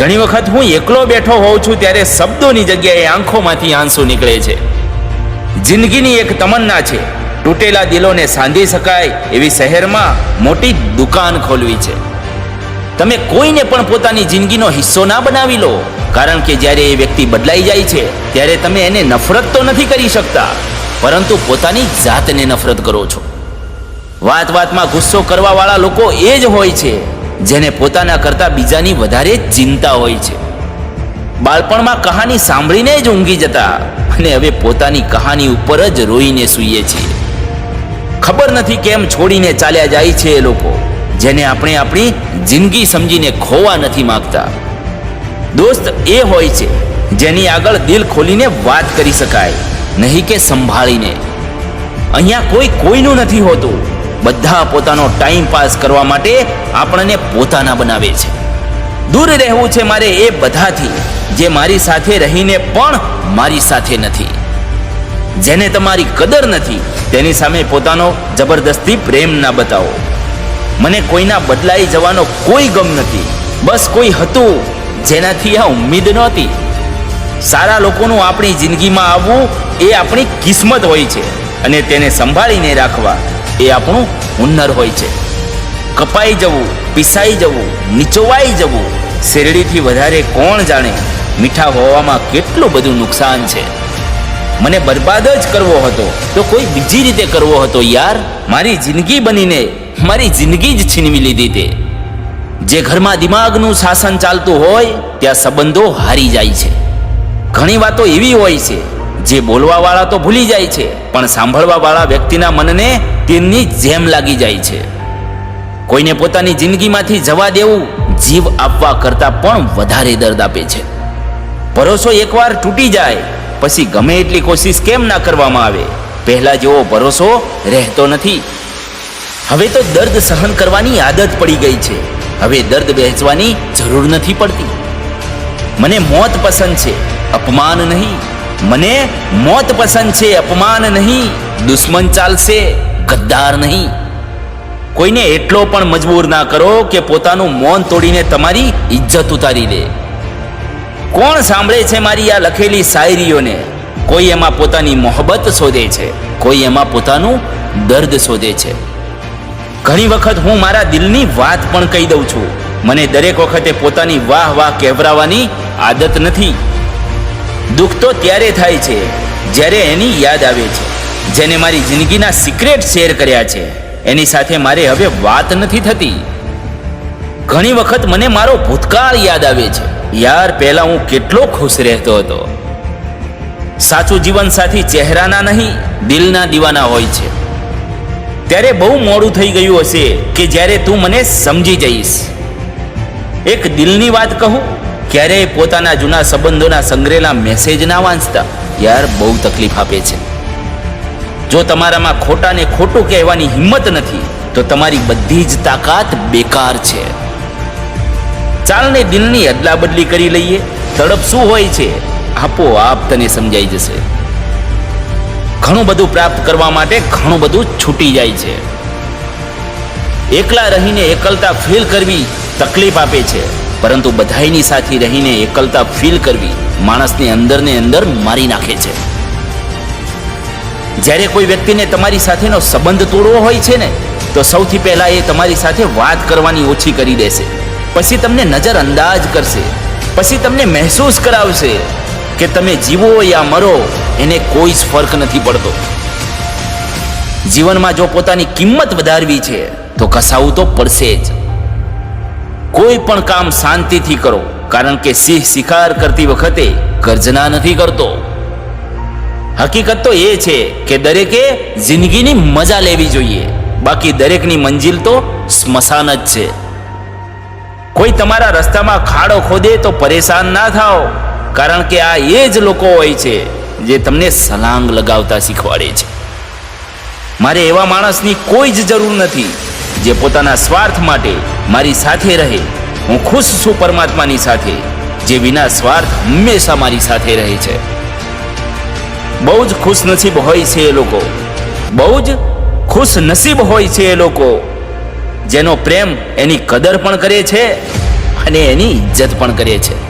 ઘણી વખત હું એકલો બેઠો હોઉં છું ત્યારે શબ્દોની જગ્યાએ આંખોમાંથી આંસુ નીકળે છે. જિંદગીની એક તમન્ના છે. તૂટેલા દિલોને સાંધી શકાય એવી શહેરમાં મોટી દુકાન ખોલવી છે. તમે કોઈને પણ પોતાની જિંદગીનો હિસ્સો ના બનાવી લો. કારણ કે જ્યારે એ વ્યક્તિ બદલાઈ જાય છે, ત્યારે તમે એને નફરત તો નથી કરી શકતા. પરંતુ પોતાની જાતને નફરત કરો છો. વાત વાતમાં ગુસ્સો કરવાવાળા લોકો એ જ હોય છે. જેને પોતાના કરતાં બીજાની વધારે ચિંતા હોય છે. બાળપણમાં કહાની સાંભળીને જ ઊંઘી જતા અને હવે પોતાની કહાની ઉપર જ રોઈને સૂઈએ છીએ. ખબર નથી કેમ છોડીને ચાલ્યા જાય છે એ લોકો, જેને આપણે આપણી જિંદગી સમજીને ખોવા નથી માંગતા. દોસ્ત એ હોય છે, જેની આગળ દિલ ખોલીને વાત કરી શકાય, નહીં કે સંભાળીને. અહીંયા કોઈ કોઈનું નથી હોતું. બધા પોતાનો ટાઈમ પાસ કરવા માટે આપણને પોતાના બનાવે છે. દૂર રહેવું છે મારે એ બધાથી, જે મારી સાથે રહીને પણ મારી સાથે નથી. જેને તમારી કદર નથી, તેની સામે પોતાનો જબરદસ્તી પ્રેમ ના બતાવો. મને કોઈના બદલાઈ જવાનો કોઈ ગમ નથી. બસ કોઈ હતું જેનાથી આ ઉમ્મીદ નહોતી. સારા લોકોનું આપણી જિંદગીમાં આવવું એ આપણી કિસ્મત હોય છે અને તેને સંભાળીને રાખવા. એ આપણું હુન્નર હોય છે. કપાઈ જવું, પીસાઈ જવું, નીચોવાઈ જવું, શેરડીથી વધારે કોણ જાણે મીઠા હોવામાં કેટલું બધું નુકસાન છે. મને બરબાદ જ કરવો હતો, તો કોઈ બીજી રીતે કરવો હતો યાર. મારી જિંદગી બનીને, મારી જિંદગી જ છીનવી લીધી તે. જે ઘરમાં દિમાગનું શાસન ચાલતું હોય, ત્યાં સંબંધો હારી જાય છે. ઘણી વાતો એવી હોય છે જે બોલવા વાળા તો ભૂલી જાય છે, પણ સાંભળવા વાળા વ્યક્તિના મનને તેમની જેમ લાગી જાય છે. કોઈને પોતાની જિંદગીમાંથી જવા દેવું, જીવ આપવા કરતાં પણ વધારે દર્દ આપે છે. ભરોસો એકવાર તૂટી જાય, પછી ગમે એટલી કોશિશ કેમ ના કરવામાં આવે? પહેલા જેવો ભરોસો રહેતો નથી. હવે તો દર્દ સહન કરવાની આદત પડી ગઈ છે. હવે દર્દ વહેંચવાની જરૂર નથી પડતી. મને મોત પસંદ છે. અપમાન નહીં. મને મોત પસંદ છે, અપમાન નહીં, દુશ્મન ચાલશે, ગદ્દાર નહીં. કોઈને એટલો પણ મજબૂર ના કરો કે પોતાનું મૌન તોડીને તમારી ઇજ્જત ઉતારી લે કોણ સાંભળે છે મારી આ લખેલી શાયરીઓને? કોઈ એમાં પોતાની મોહબ્બત શોધે છે, કોઈ એમાં પોતાનું દર્દ શોધે છે. ઘણી વખત હું મારા દિલની વાત પણ કહી દઉં છું. મને દરેક વખતે પોતાની વાહ વાહ કહેવરાવાની આદત નથી. દુઃખ તો ત્યારે થાય છે, જ્યારે એની યાદ આવે છે. જેને મારી જિંદગીના સિક્રેટ શેર કર્યા છે, એની સાથે મારે હવે વાત નથી થતી. ઘણી વખત મને મારો ભૂતકાળ યાદ આવે છે. યાર, પહેલા હું કેટલો ખુશ રહેતો હતો. સાચું જીવન સાથી ચહેરાના નહીં, દિલના દીવાના હોય છે. ત્યારે બહુ મોડું થઈ ગયું હશે કે જ્યારે તું મને સમજી જઈશ. એક દિલની વાત કહું ક્યારેય પોતાના જૂના સંબંધોના સંગ્રહેલા મેસેજ ના વાંચતા. યાર, બહુ તકલીફ આપે છે. જો તમારામાં ખોટાને ખોટું કહેવાની હિંમત નથી, તો તમારી બધી જ તાકાત બેકાર છે. ચાલને દિલની અદલાબદલી કરી લઈએ. તડપ શું હોય છે, આપોઆપ તને સમજાઈ જશે. ઘણું બધું પ્રાપ્ત કરવા માટે ઘણું બધું છૂટી જાય છે. એકલા રહીને એકલતા ફીલ કરવી તકલીફ આપે છે. પરંતુ બધાયની સાથે રહીને એકલતા ફીલ કરવી માણસની અંદર ને અંદર મારી નાખે છે. જ્યારે કોઈ વ્યક્તિને તમારી સાથેનો સંબંધ તોડવો હોય છે ને, તો સૌથી પહેલા એ તમારી સાથે વાત કરવાની ઓછી કરી દેશે. પછી તમને નજર અંદાજ કરશે. પછી તમને મહેસૂસ કરાવશે કે તમે જીવો યા મરો, એને કોઈ જ ફર્ક નથી પડતો. જીવનમાં જો પોતાની કિંમત વધારવી છે, તો કસાવું તો પડશે જ. કોઈ પણ કામ શાંતિથી કરો, કારણ કે સિંહ શિકાર કરતી વખતે ગર્જના નથી કરતો. હકીકત તો એ છે કે દરેકે જિંદગીની મજા લેવી જોઈએ. બાકી દરેકની મંજિલ તો સ્મશાન જ છે. કોઈ તમારા રસ્તામાં ખાડો ખોદે તો પરેશાન ના થાઓ, કારણ કે આ એ જ લોકો હોય છે જે તમને સલાંગ લગાવતા શીખવાડે છે. મારે એવા માણસની કોઈ જ જરૂર નથી જે પોતાના સ્વાર્થ માટે મારી સાથે રહે. હું ખુશ છું પરમાત્માની સાથે, જે વિના સ્વાર્થ હંમેશા મારી સાથે રહે છે. બહુ જ ખુશ નસીબ હોય છે એ લોકો. બહુ જ ખુશ નસીબ હોય છે એ લોકો. જેનો પ્રેમ એની કદર પણ કરે છે અને એની ઇજ્જત પણ કરે છે.